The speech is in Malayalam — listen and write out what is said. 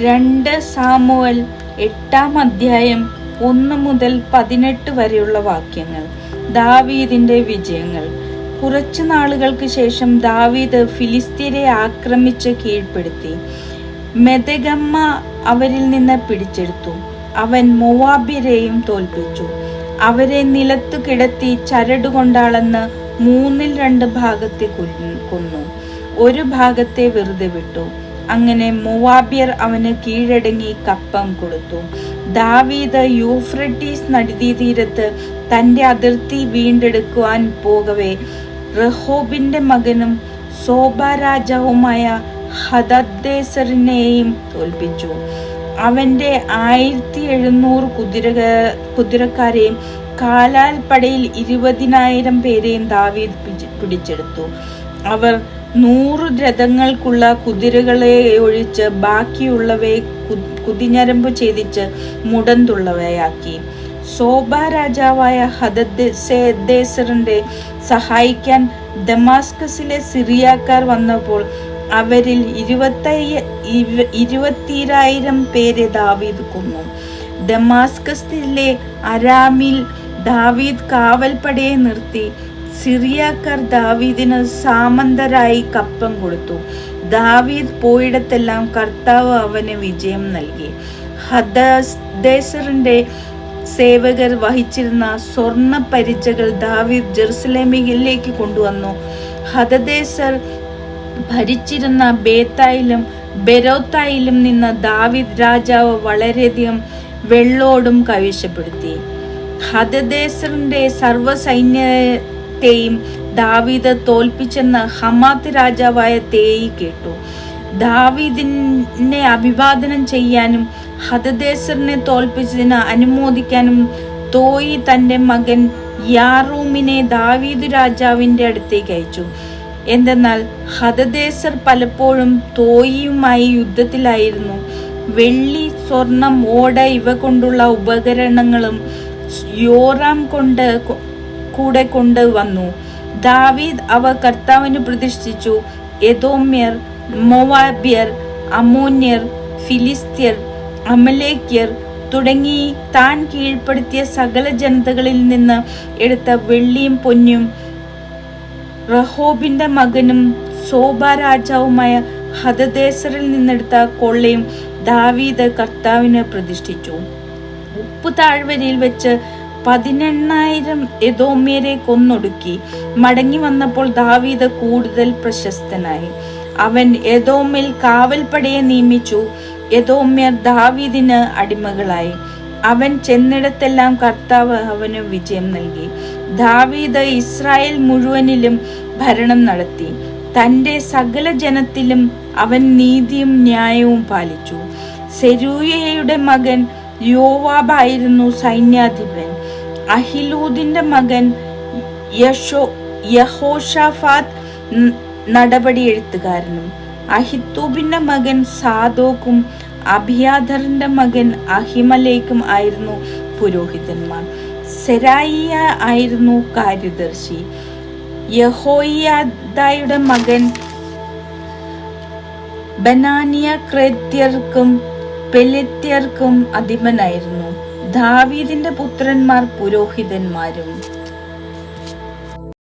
രണ്ട് സാമുവൽ എട്ടാം അധ്യായം ഒന്ന് മുതൽ പതിനെട്ട് വരെയുള്ള വാക്യങ്ങൾ. ദാവീദിന്റെ വിജയങ്ങൾ. കുറച്ചു നാളുകൾക്ക് ശേഷം ദാവീദ് ഫിലിസ്തീനെ ആക്രമിച്ച് കീഴ്പ്പെടുത്തി. മെതഗമ്മ അവരിൽ നിന്ന് പിടിച്ചെടുത്തു. അവൻ മൊവാബ്യരെയും തോൽപ്പിച്ചു. അവരെ നിലത്തു കിടത്തി ചരടുകൊണ്ടാളെന്ന് മൂന്നിൽ രണ്ട് ഭാഗത്തെ കൊന്നു. ഒരു ഭാഗത്തെ വെറുതെ വിട്ടു. അങ്ങനെ മൊവാബ്യർ അവന് കീഴടങ്ങി കപ്പം കൊടുത്തു. ദാവീദ് യൂഫ്രട്ടീസ് നദീതീരത്ത് തന്റെ അതിർത്തി വീണ്ടെടുക്കുവാൻ പോകവേ. റഹോബിന്റെ മകനും സോബ രാജാവുമായ ഹദദ്ദേസറിനെയും തോൽപ്പിച്ചു. അവന്റെ ആയിരത്തി എഴുന്നൂറ് കുതിര കുതിരക്കാരെയും കാലാൽ പടയിൽ ഇരുപതിനായിരം പേരെയും ദാവീദ് പിടിച്ചെടുത്തു. അവർ നൂറ് രഥങ്ങൾക്കുള്ള കുതിരകളെ ഒഴിച്ച് ബാക്കിയുള്ളവയെ കുതിഞ്ഞരമ്പ് ഛേദിച്ച് മുടന്തുള്ളവയാക്കി. സോബ രാജാവായ ഹദദ്ദേസറിന്റെ സഹായിക്കാൻ ദമാസ്കസിലെ സിറിയാക്കാർ വന്നപ്പോൾ അവരിൽ ഇരുപത്തയ്യ ഇരുപത്തിരായിരം പേരെ ദാവീദ് കൊന്നു. ദമാസ്കസിലെ അരാമിൽ ദാവീദ് കാവൽപ്പടയെ നിർത്തി സിറിയാക്കാർ ദാവീദിന് സാമന്തരായി കപ്പം കൊടുത്തു. ദാവീദ് പോയിടത്തെല്ലാം കർത്താവ് അവന് വിജയം നൽകി. ഹദദേസറിന്റെ സേവകർ വഹിച്ചിരുന്ന സ്വർണ പരിചകൾ ദാവീദ് ജെറുസലേമിലേക്ക് കൊണ്ടുവന്നു. ഹദദേസർ ഭരിച്ചിരുന്ന ബേത്തായിലും ബെരോത്തായിലും നിന്ന് ദാവീദ് രാജാവ് വളരെയധികം വെള്ളോടും കൈവശപ്പെടുത്തി. ഹദദേസറിന്റെ സർവസൈന്യത്തെയും ദാവീദ് തോൽപ്പിച്ചെന്ന് ഹമാത്ത് രാജാവായ തേയി കേട്ടു. ദാവീദിനെ അഭിവാദനം ചെയ്യാനും ഹതദേശറിനെ തോൽപ്പിച്ചതിന് അനുമോദിക്കാനും തോയി തന്റെ മകൻ യാറൂമിനെ ദാവീദ് രാജാവിന്റെ അടുത്തേക്ക് അയച്ചു. എന്തെന്നാൽ ഹതദേശർ പലപ്പോഴും തോയിയുമായി യുദ്ധത്തിലായിരുന്നു. വെള്ളി സ്വർണം ഓട ഇവ കൊണ്ടുള്ള ഉപകരണങ്ങളും യോറാം കൊണ്ട് കൂടെ കൊണ്ട് വന്നു ദാവീദ് അവ കർത്താവിന് പ്രതിഷ്ഠിച്ചു. എദോമ്യർ മൊവാബ്യർ അമോന്യർ ഫിലിസ്ത്യർ അമലേക്യർ തുടങ്ങി താൻ കീഴ്പ്പെടുത്തിയ സകല ജനതകളിൽ നിന്ന് എടുത്ത വെള്ളിയും പൊന്നും റഹോബിന്റെ മകനും സോബ രാജാവുമായ ഹതദേശറിൽ നിന്നെടുത്ത കൊള്ളയും ദാവീദ് കർത്താവിന് പ്രതിഷ്ഠിച്ചു. ഉപ്പ് താഴ്വരയിൽ വെച്ച് പതിനെണ്ണായിരം എതോമ്യരെ കൊന്നൊടുക്കി. മടങ്ങി വന്നപ്പോൾ ദാവീദ് കൂടുതൽ പ്രശസ്തനായി. അവൻ എതോമിൽ കാവൽപ്പടയെ നിയമിച്ചു. എതോമ്യർ ദാവീദിന് അടിമകളായി. അവൻ ചെന്നിടത്തെല്ലാം കർത്താവ് അവന് വിജയം നൽകി. ദാവീദ് ഇസ്രായേൽ മുഴുവനിലും ഭരണം നടത്തി. തന്റെ സകല ജനത്തിലും അവൻ നീതിയും ന്യായവും പാലിച്ചു. സെരൂയയുടെ മകൻ യോവാബായിരുന്നു സൈന്യാധിപൻ. അഹിലൂദിന്റെ മകൻ യശോ യഹോഷാഫാത്ത് നടപടി എഴുത്തുകാരനും അഹിത്തൂബിന്റെ മകൻ സാദോക്കും അഭിയാധറിന്റെ മകൻ അഹിമലേക്കും ആയിരുന്നു പുരോഹിതന്മാർ. സെരായിയ ആയിരുന്നു കാര്യദർശി. യഹോയാദായുടെ മകൻ ബനാനിയ ക്രേത്യർക്കും പെലിത്യർക്കും അധിപനായിരുന്നു. ദാവീദിന്റെ പുത്രന്മാർ പുരോഹിതന്മാരും